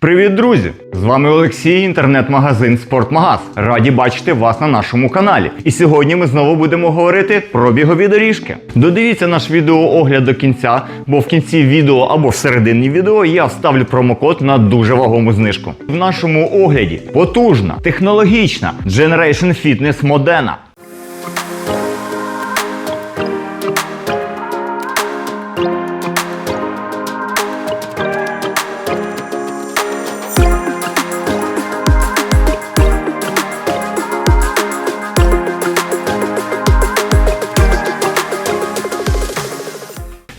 Привіт, друзі! З вами Олексій, інтернет-магазин Спортмагаз. Раді бачити вас на нашому каналі. І сьогодні ми знову будемо говорити про бігові доріжки. Додивіться наш відеоогляд до кінця, бо в кінці відео або в середині відео я вставлю промокод на дуже вагому знижку. В нашому огляді потужна, технологічна Generation Fitness Modena.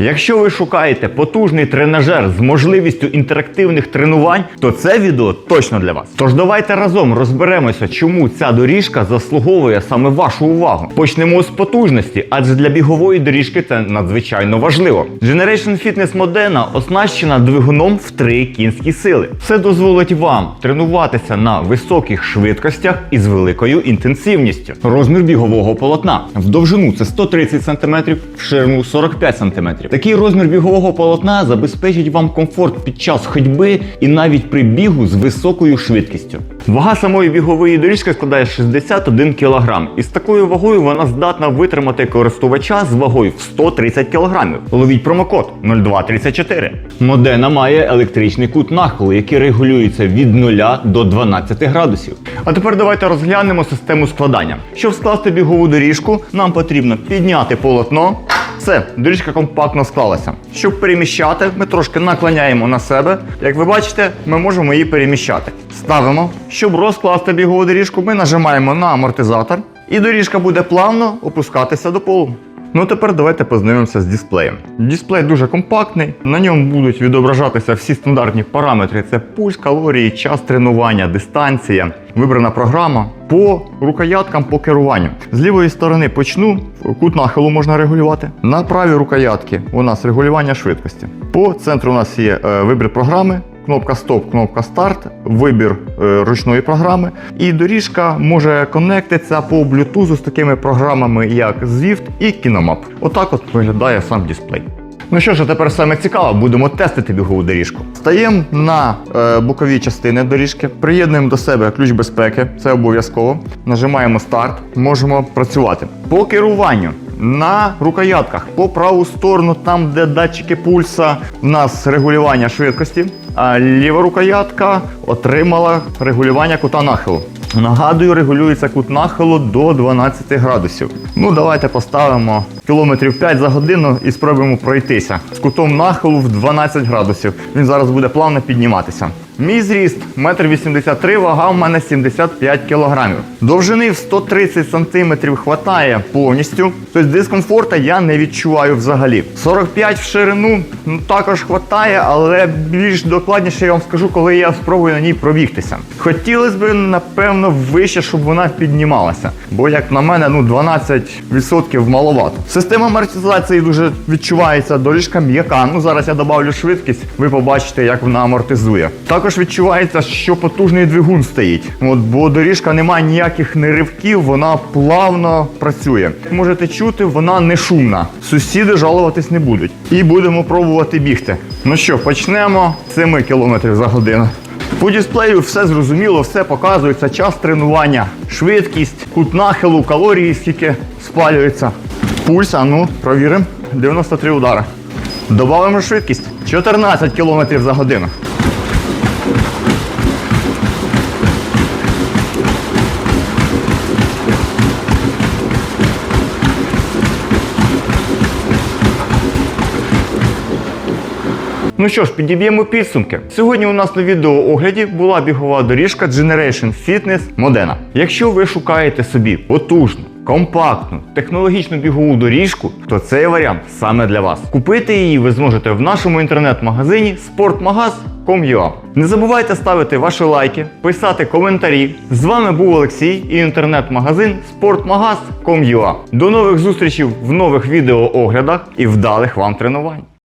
Якщо ви шукаєте потужний тренажер з можливістю інтерактивних тренувань, то це відео точно для вас. Тож давайте разом розберемося, чому ця доріжка заслуговує саме вашу увагу. Почнемо з потужності, адже для бігової доріжки це надзвичайно важливо. Generation Fitness Modena оснащена двигуном в 3 кінські сили. Це дозволить вам тренуватися на високих швидкостях і з великою інтенсивністю. Розмір бігового полотна в довжину це 130 см, в ширину 45 см. Такий розмір бігового полотна забезпечить вам комфорт під час ходьби і навіть при бігу з високою швидкістю. Вага самої бігової доріжки складає 61 кг. І з такою вагою вона здатна витримати користувача з вагою в 130 кг. Ловіть промокод 0234. Модена має електричний кут нахилу, який регулюється від 0 до 12 градусів. А тепер давайте розглянемо систему складання. Щоб скласти бігову доріжку, нам потрібно підняти полотно. Все, доріжка компактно склалася. Щоб переміщати, ми трошки наклоняємо на себе. Як ви бачите, ми можемо її переміщати. Ставимо. Щоб розкласти бігову доріжку, ми нажимаємо на амортизатор, і доріжка буде плавно опускатися до полу. Ну а тепер давайте познайомимося з дисплеєм. Дисплей дуже компактний, на ньому будуть відображатися всі стандартні параметри: це пульс, калорії, час тренування, дистанція, вибрана програма. По рукояткам по керуванню. З лівої сторони почну, кут нахилу можна регулювати. На правій рукоятці у нас регулювання швидкості. По центру у нас є е, вибір програми. Кнопка стоп, кнопка старт, вибір е, ручної програми. І доріжка може конектитися по Bluetooth з такими програмами, як Zwift і KinoMap. Отак от виглядає сам дисплей. Ну що ж, тепер саме цікаво, будемо тестити бігову доріжку. Стаємо на е, бокові частини доріжки, приєднуємо до себе ключ безпеки, це обов'язково. Нажимаємо старт, можемо працювати. По керуванню на рукоятках по праву сторону, там де датчики пульса, в нас регулювання швидкості, а ліва рукоятка отримала регулювання кута нахилу. Нагадую, регулюється кут нахилу до 12 градусів. Ну, давайте поставимо кілометрів 5 за годину і спробуємо пройтися з кутом нахилу в 12 градусів. Він зараз буде плавно підніматися. Мій зріст 1,83 м, вага в мене 75 кг. Довжини в 130 см хватає повністю. Тобто дискомфорту я не відчуваю взагалі. 45 в ширину ну, також хватає, але більш докладніше я вам скажу, коли я спробую на ній пробігтися. Хотілося б, напевно, вище, щоб вона піднімалася. Бо, як на мене, ну 12% маловато. Система амортизації дуже відчувається, доріжка м'яка. Ну зараз я додавлю швидкість, ви побачите, як вона амортизує. Також відчувається, що потужний двигун стоїть. От, бо доріжка немає ніяких неривків, вона плавно працює. Як Можете чути, вона не шумна. Сусіди жалуватись не будуть. І будемо пробувати бігти. Ну що, почнемо з 7 км за годину. По дисплею все зрозуміло, все показується, час тренування, швидкість, кут нахилу, калорії, скільки спалюється. Пульс, а ну, провіримо. 93 удари. Добавимо швидкість 14 км за годину. Ну що ж, підіб'ємо підсумки. Сьогодні у нас на відеоогляді була бігова доріжка Generation Fitness Modena. Якщо ви шукаєте собі потужну, компактну, технологічну бігову доріжку, то цей варіант саме для вас. Купити її ви зможете в нашому інтернет-магазині sportmagaz.com.ua. Не забувайте ставити ваші лайки, писати коментарі. З вами був Олексій і інтернет-магазин sportmagaz.com.ua. До нових зустрічей в нових відеооглядах і вдалих вам тренувань.